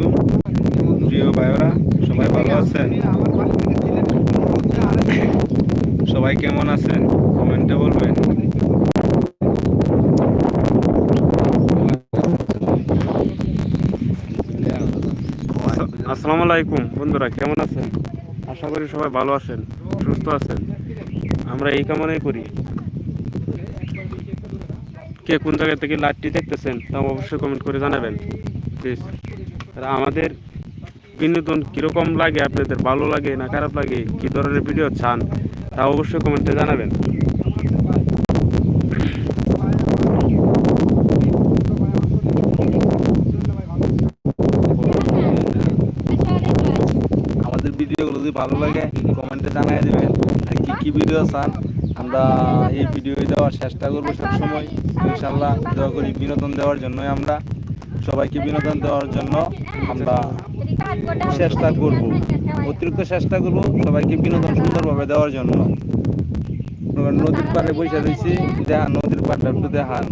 আলাইকুম প্রিয় ভাইরা সবাই ভালো আছেন? সবাই কেমন আছেন? কমেন্টে বলবেন। আসসালামু আলাইকুম বন্ধুরা কেমন আছেন? আশা করি সবাই ভালো আছেন সুস্থ আছেন। আমরা এই কামনাই করি। কে কোন জায়গা থেকে লাইভটি দেখতেছেন তা অবশ্যই কমেন্ট করে জানাবেন। প্লিজ আর আমাদের বিনোদন কীরকম লাগে, আপনাদের ভালো লাগে না খারাপ লাগে, কী ধরনের ভিডিও চান, তা অবশ্যই কমেন্টে জানাবেন। আমাদের ভিডিওগুলো যদি ভালো লাগে কমেন্টে জানিয়ে দেবেন। আর কি কি ভিডিও চান আমরা এই ভিডিও দেওয়ার চেষ্টা করব সবসময়। ইনশাল্লাহ দয়া করি বিনোদন দেওয়ার জন্যই আমরা সবাইকে বিনোদন দেওয়ার জন্য আমরা চেষ্টা করব। অতিরিক্ত চেষ্টা করব সবাইকে বিনোদন সুন্দরভাবে দেওয়ার জন্য। নদীর পাড়ে বসে রয়েছি দেখা নদীর পাড়টা একটু দেখান।